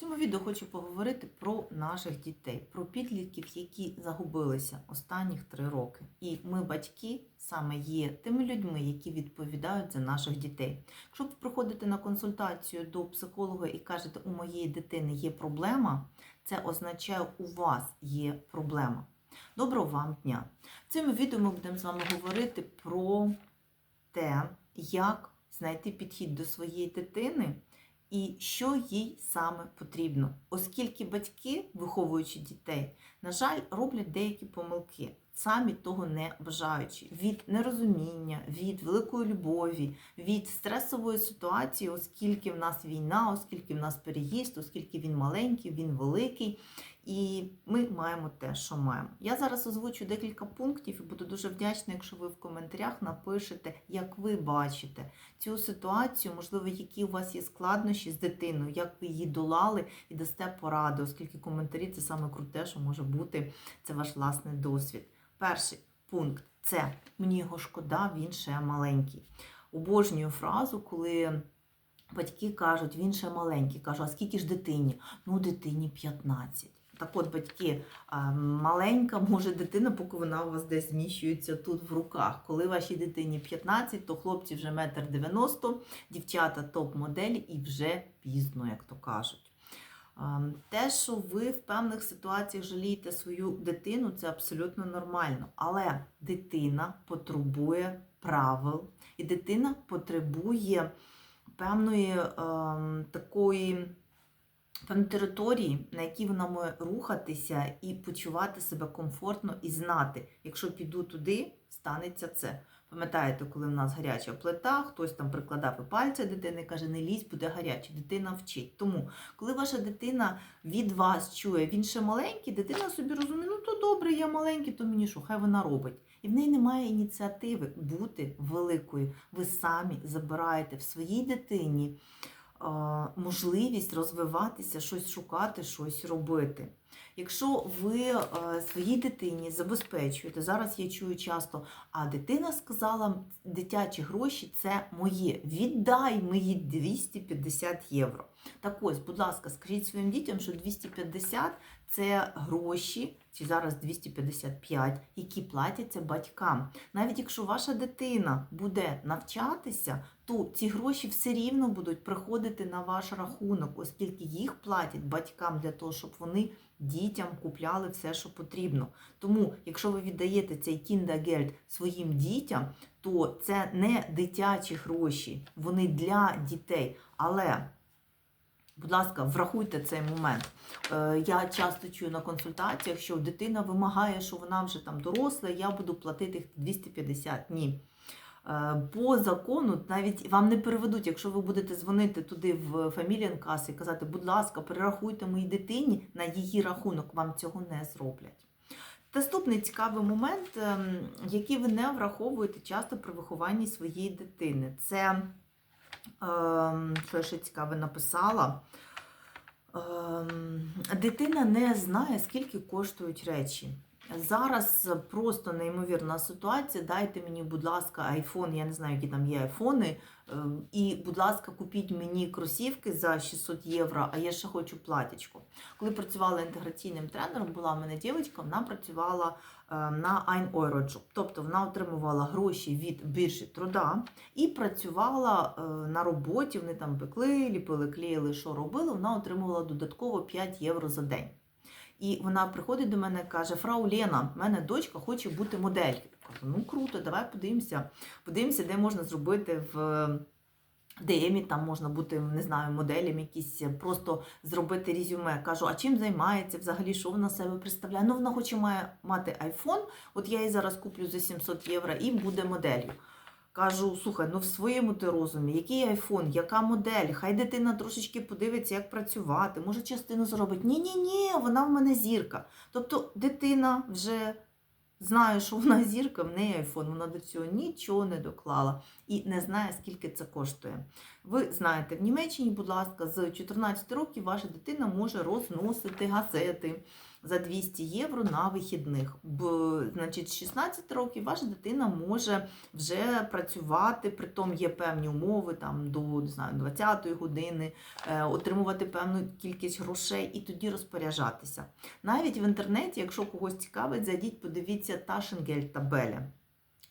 Цьому відео хочу поговорити про наших дітей, про підлітків, які загубилися останніх три роки. І ми, батьки, саме є тими людьми, які відповідають за наших дітей. Якщо ви приходите на консультацію до психолога і кажете, у моєї дитини є проблема, це означає, у вас є проблема. Доброго вам дня! В цьому відео ми будемо з вами говорити про те, як знайти підхід до своєї дитини і що їй саме потрібно. Оскільки батьки, виховуючи дітей, на жаль, роблять деякі помилки, самі того не бажаючи, від нерозуміння, від великої любові, від стресової ситуації, оскільки в нас війна, оскільки в нас переїзд, оскільки він маленький, він великий. І ми маємо те, що маємо. Я зараз озвучу декілька пунктів і буду дуже вдячна, якщо ви в коментарях напишете, як ви бачите цю ситуацію, можливо, які у вас є складнощі з дитиною, як ви її долали і дасте поради, оскільки коментарі це саме круте, що може бути це ваш власний досвід. Перший пункт це мені його шкода, він ще маленький. Обожнюю фразу, коли. Батьки кажуть, він ще маленький. Кажу, а скільки ж дитині? Ну, дитині 15. Так от, батьки, маленька може дитина, поки вона у вас десь зміщується тут в руках. Коли вашій дитині 15, то хлопці вже метр 90, дівчата топ-моделі і вже пізно, як то кажуть. Те, що ви в певних ситуаціях жалієте свою дитину, це абсолютно нормально. Але дитина потребує правил, і дитина потребує певної е, такої певної території, на якій вона може рухатися і почувати себе комфортно і знати, якщо піду туди, станеться це. Пам'ятаєте, коли в нас гаряча плита, хтось там прикладав і пальця дитини, каже, не лізь, буде гаряче. Дитина вчить. Тому, коли ваша дитина від вас чує, він ще маленький, дитина собі розуміє, ну то добре, я маленький, то мені що, хай вона робить. І в неї немає ініціативи бути великою. Ви самі забираєте в своїй дитині можливість розвиватися, щось шукати, щось робити. Якщо ви своїй дитині забезпечуєте, зараз я чую часто, а дитина сказала, дитячі гроші це моє. Віддай мені 250 євро. Так ось, будь ласка, скажіть своїм дітям, що 250 це гроші, чи зараз 255, які платяться батькам. Навіть якщо ваша дитина буде навчатися, то ці гроші все рівно будуть приходити на ваш рахунок, оскільки їх платять батькам для того, щоб вони дітям купляли все, що потрібно. Тому, якщо ви віддаєте цей кіндагельд своїм дітям, то це не дитячі гроші, вони для дітей. Але Будь ласка, врахуйте цей момент. Е, я часто чую на консультаціях, що дитина вимагає, що вона вже там доросла, я буду платити 250. Ні. Е, по закону навіть вам не переведуть, якщо ви будете дзвонити туди в фаміліан і казати, будь ласка, перерахуйте моїй дитині на її рахунок, вам цього не зроблять. Наступний цікавий момент, ем, який ви не враховуєте часто при вихованні своєї дитини, це Ем, що я ще цікаве написала. Ем, дитина не знає, скільки коштують речі. Зараз просто неймовірна ситуація. Дайте мені, будь ласка, айфон, я не знаю, які там є айфони. Ем, і, будь ласка, купіть мені кросівки за 600 євро, а я ще хочу платічку. Коли працювала інтеграційним тренером, була в мене дівчинка, вона працювала на Ein Euro Тобто вона отримувала гроші від біржі труда і працювала е, на роботі. Вони там пекли, ліпили, клеїли, що робили. Вона отримувала додатково 5 євро за день. І вона приходить до мене і каже: Фрау Лена, в мене дочка хоче бути моделькою. Ну круто, давай подивимося. Подивимося, де можна зробити в. ДМі там можна бути, не знаю, моделям якісь, просто зробити резюме. Кажу, а чим займається взагалі, що вона себе представляє? Ну, вона хоче має мати айфон, от я її зараз куплю за 700 євро і буде моделлю. Кажу, слухай, ну в своєму ти розумі, який айфон, яка модель, хай дитина трошечки подивиться, як працювати, може частину зробить. Ні-ні-ні, вона в мене зірка. Тобто дитина вже знає, що вона зірка, в неї айфон, вона до цього нічого не доклала. І не знає, скільки це коштує. Ви знаєте, в Німеччині, будь ласка, з 14 років ваша дитина може розносити газети за 200 євро на вихідних. Значить, з 16 років ваша дитина може вже працювати, притом є певні умови там до не знаю, 20-ї години, е, отримувати певну кількість грошей і тоді розпоряджатися. Навіть в інтернеті, якщо когось цікавить, зайдіть, подивіться Ташенгель табеля.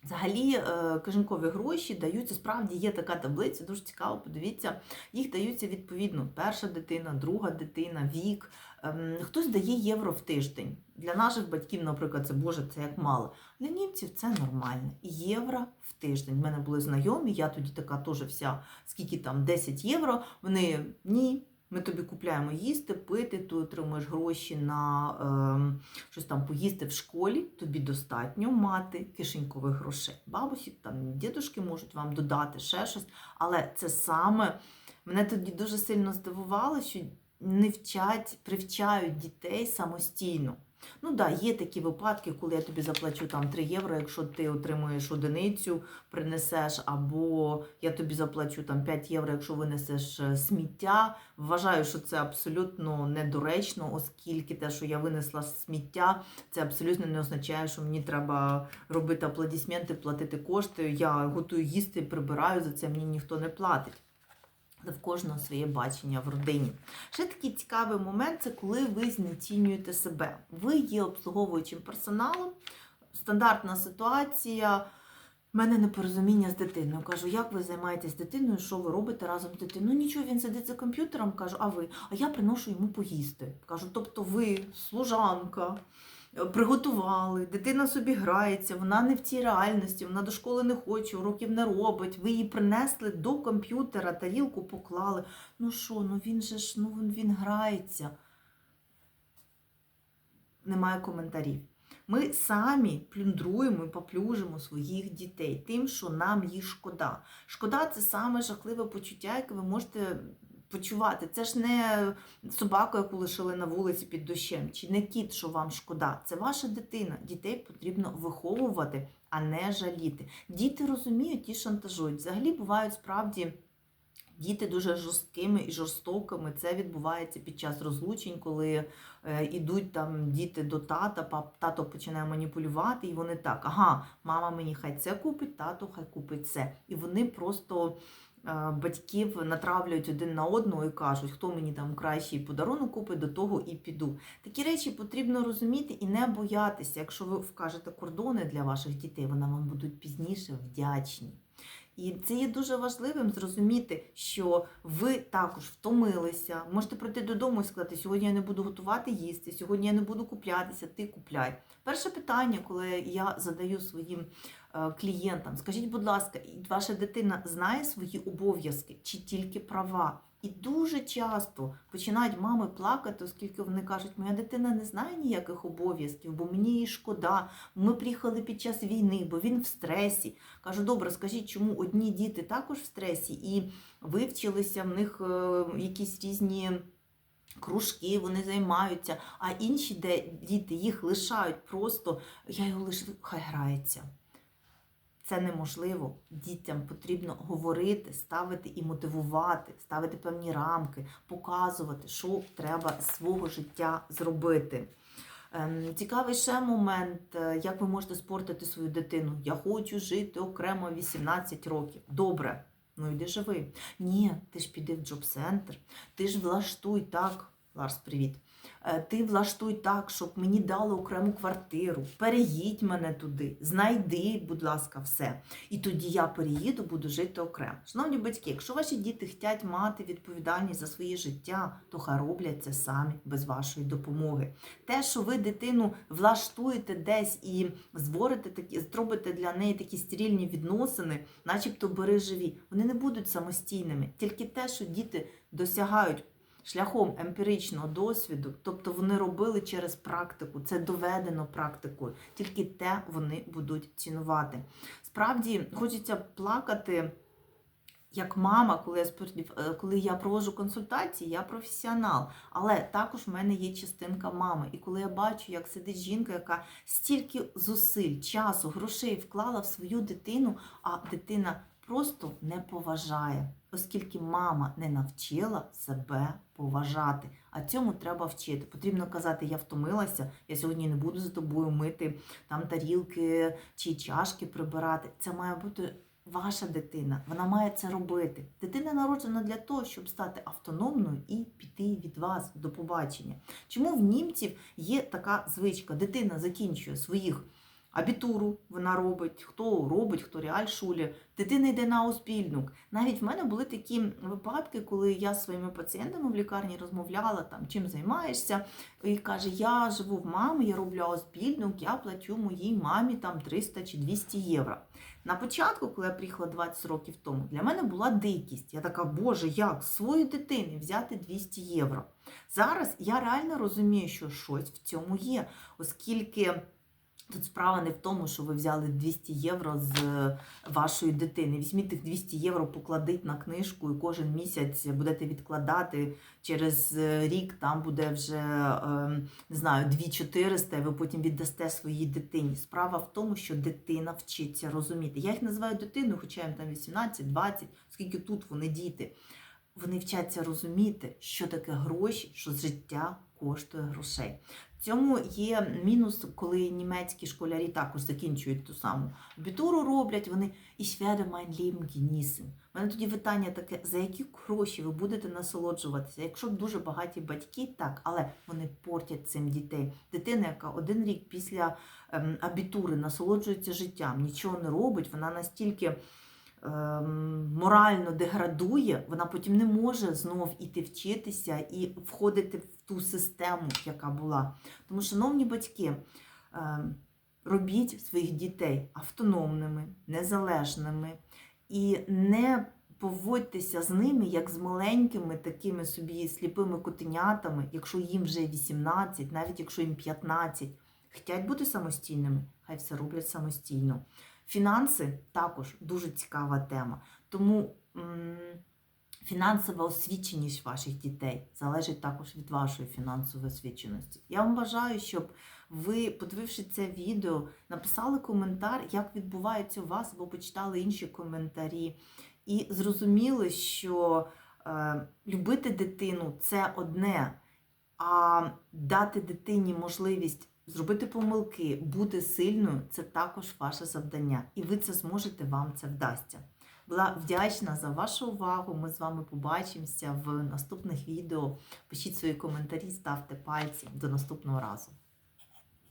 Взагалі, е, кишенькові гроші даються, справді є така таблиця, дуже цікаво, подивіться, їх даються відповідно перша дитина, друга дитина, вік. Ем, Хтось дає євро в тиждень. Для наших батьків, наприклад, це Боже, це як мало. Для німців це нормально. Євро в тиждень. У мене були знайомі, я тоді така теж вся, скільки там, 10 євро. Вони ні. Ми тобі купляємо їсти, пити, ти отримуєш гроші на е, щось там поїсти в школі, тобі достатньо мати кишенькових грошей. Бабусі, там дідушки можуть вам додати ще щось. Але це саме мене тоді дуже сильно здивувало, що не вчать, привчають дітей самостійно. Ну да, є такі випадки, коли я тобі заплачу там 3 євро, якщо ти отримуєш одиницю, принесеш, або я тобі заплачу там 5 євро, якщо винесеш е, сміття. Вважаю, що це абсолютно недоречно, оскільки те, що я винесла сміття, це абсолютно не означає, що мені треба робити аплодисменти, платити кошти. Я готую їсти, прибираю за це, мені ніхто не платить. В кожного своє бачення в родині. Ще такий цікавий момент це коли ви знецінюєте себе. Ви є обслуговуючим персоналом. Стандартна ситуація. У мене непорозуміння з дитиною. Кажу, як ви займаєтесь дитиною, що ви робите разом з дитиною? Ну нічого, він сидить за комп'ютером, кажу, а ви? А я приношу йому поїсти. Кажу, тобто ви, служанка, приготували, дитина собі грається, вона не в цій реальності, вона до школи не хоче, уроків не робить. Ви її принесли до комп'ютера, тарілку поклали. Ну що, ну він же ж, ну він, грається. Немає коментарів. Ми самі плюндруємо і поплюжимо своїх дітей тим, що нам їх шкода. Шкода це саме жахливе почуття, яке ви можете почувати. Це ж не собака, яку лишили на вулиці під дощем, чи не кіт, що вам шкода. Це ваша дитина. Дітей потрібно виховувати, а не жаліти. Діти розуміють і шантажують. Взагалі бувають справді. Діти дуже жорсткими і жорстокими. Це відбувається під час розлучень, коли е, ідуть там діти до тата, пап, тато починає маніпулювати, і вони так: ага, мама мені хай це купить, тато хай купить це. І вони просто е, батьків натравлюють один на одного і кажуть, хто мені там кращий подарунок купить, до того і піду. Такі речі потрібно розуміти і не боятися. Якщо ви вкажете кордони для ваших дітей, вони вам будуть пізніше вдячні. І це є дуже важливим зрозуміти, що ви також втомилися. Можете прийти додому і сказати, сьогодні я не буду готувати їсти, сьогодні я не буду куплятися, ти купляй. Перше питання, коли я задаю своїм е, клієнтам, скажіть, будь ласка, ваша дитина знає свої обов'язки чи тільки права? І дуже часто починають мами плакати, оскільки вони кажуть, моя дитина не знає ніяких обов'язків, бо мені її шкода. Ми приїхали під час війни, бо він в стресі. Кажу, добре, скажіть, чому одні діти також в стресі і вивчилися в них е, якісь різні. Кружки вони займаються, а інші, де діти їх лишають просто, я його лишу, хай грається. Це неможливо. Дітям потрібно говорити, ставити і мотивувати, ставити певні рамки, показувати, що треба з свого життя зробити. Ем, Цікавий ще момент, е, як ви можете спортити свою дитину. Я хочу жити окремо 18 років. Добре, ну йди живи. Ні, ти ж піди в джоб-центр, ти ж влаштуй так. Ларс, привіт. Е, Ти влаштуй так, щоб мені дали окрему квартиру. Переїдь мене туди, знайди, будь ласка, все. І тоді я переїду, буду жити окремо. Шановні батьки, якщо ваші діти хочуть мати відповідальність за своє життя, то хай роблять це самі без вашої допомоги. Те, що ви дитину влаштуєте десь і створите такі, зробите для неї такі стерильні відносини, начебто бери живі, вони не будуть самостійними. Тільки те, що діти досягають шляхом емпіричного досвіду, тобто вони робили через практику, це доведено практикою, тільки те вони будуть цінувати. Справді хочеться плакати. Як мама, коли я е, коли я проводжу консультації, я професіонал, але також в мене є частинка мами. І коли я бачу, як сидить жінка, яка стільки зусиль, часу, грошей вклала в свою дитину, а дитина просто не поважає, оскільки мама не навчила себе поважати. А цьому треба вчити. Потрібно казати, я втомилася, я сьогодні не буду за тобою мити там тарілки чи чашки прибирати. Це має бути ваша дитина. Вона має це робити. Дитина народжена для того, щоб стати автономною і піти від вас до побачення. Чому в німців є така звичка? Дитина закінчує своїх абітуру, вона робить, хто робить, хто реальшулі, дитина йде на оспільнук. Навіть в мене були такі випадки, коли я зі своїми пацієнтами в лікарні розмовляла, там, чим займаєшся, і каже, я живу в мамі, я роблю оспільнук, я плачу моїй мамі там 300 чи 200 євро. На початку, коли я приїхала 20 років тому, для мене була дикість. Я така, боже, як з своєї дитини взяти 200 євро. Зараз я реально розумію, що щось в цьому є, оскільки. Тут справа не в тому, що ви взяли 200 євро з вашої дитини. Візьміть тих 200 євро, покладіть на книжку, і кожен місяць будете відкладати. Через рік там буде вже е, не знаю, 2400, і ви потім віддасте своїй дитині. Справа в тому, що дитина вчиться розуміти. Я їх називаю дитиною, хоча їм там 18, 20, скільки тут вони діти. Вони вчаться розуміти, що таке гроші, що життя коштує грошей. В цьому є мінус, коли німецькі школярі також закінчують ту саму абітуру роблять, вони ich werde mein Leben. У мене тоді питання таке, за які гроші ви будете насолоджуватися? Якщо дуже багаті батьки, так, але вони портять цим дітей. Дитина, яка один рік після ем, абітури насолоджується життям, нічого не робить, вона настільки морально деградує, вона потім не може знов іти вчитися і входити в ту систему, яка була. Тому, шановні батьки, ем, робіть своїх дітей автономними, незалежними і не поводьтеся з ними як з маленькими такими собі сліпими котенятами, якщо їм вже 18, навіть якщо їм 15. Хотять бути самостійними, хай все роблять самостійно. Фінанси також дуже цікава тема. Тому фінансова освіченість ваших дітей залежить також від вашої фінансової освіченості. Я вам бажаю, щоб ви, подививши це відео, написали коментар, як відбувається у вас, або почитали інші коментарі, і зрозуміли, що е, любити дитину це одне, а дати дитині можливість зробити помилки, бути сильною це також ваше завдання. І ви це зможете, вам це вдасться. Була вдячна за вашу увагу. Ми з вами побачимося в наступних відео. Пишіть свої коментарі, ставте пальці. До наступного разу.